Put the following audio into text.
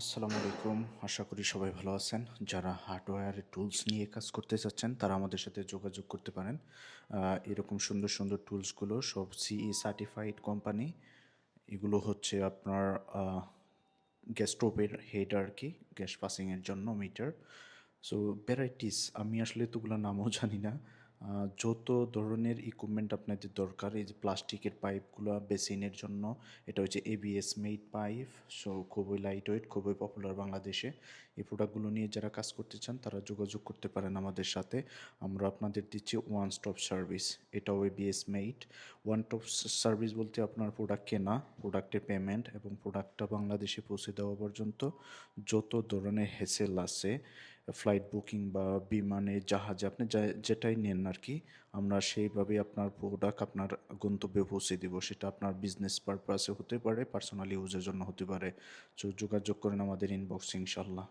আসসালামু আলাইকুম। আশা করি সবাই ভালো আছেন। যারা হার্ডওয়্যার টুলস নিয়ে কাজ করতে চাচ্ছেন, তারা আমাদের সাথে যোগাযোগ করতে পারেন। এরকম সুন্দর সুন্দর টুলসগুলো সব সিই সার্টিফাইড কোম্পানি, এগুলো হচ্ছে আপনার গ্যাস স্টোভের হেড আর কি, গ্যাস পাসিংয়ের জন্য মিটার। সো, ভ্যারাইটিস, আমি আসলে তোগুলো নামও জানি না। যত ধরনের ইকুইপমেন্ট আপনাদের দরকার, এই যে প্লাস্টিকের পাইপগুলো বেসিনের জন্য, এটা হচ্ছে এবিএস মেড পাইপ সো খুবই লাইট ওয়েট খুবই পপুলার বাংলাদেশে। এই প্রোডাক্টগুলো নিয়ে যারা কাজ করতে চান, তারা যোগাযোগ করতে পারেন আমাদের সাথে। আমরা আপনাদের দিচ্ছি ওয়ান স্টপ সার্ভিস এটাও ABS made one top service বলতে আপনার প্রোডাক্ট কেনা প্রোডাক্টের পেমেন্ট এবং প্রোডাক্টটা বাংলাদেশে পৌঁছে দেওয়া পর্যন্ত যত ধরনের হেসেল আছে ফ্লাইট বুকিং বা বিমানে জাহাজে, আপনি যেটাই নেন আর কি আমরা সেইভাবে আপনার প্রোডাক্ট আপনার গন্তব্যে পৌঁছে দিব। সেটা আপনার বিজনেস পারপাসে হতে পারে পার্সোনাল ইউজের জন্য হতে পারে। যোগাযোগ করেন আমাদের ইনবক্স ইনশাল্লাহ।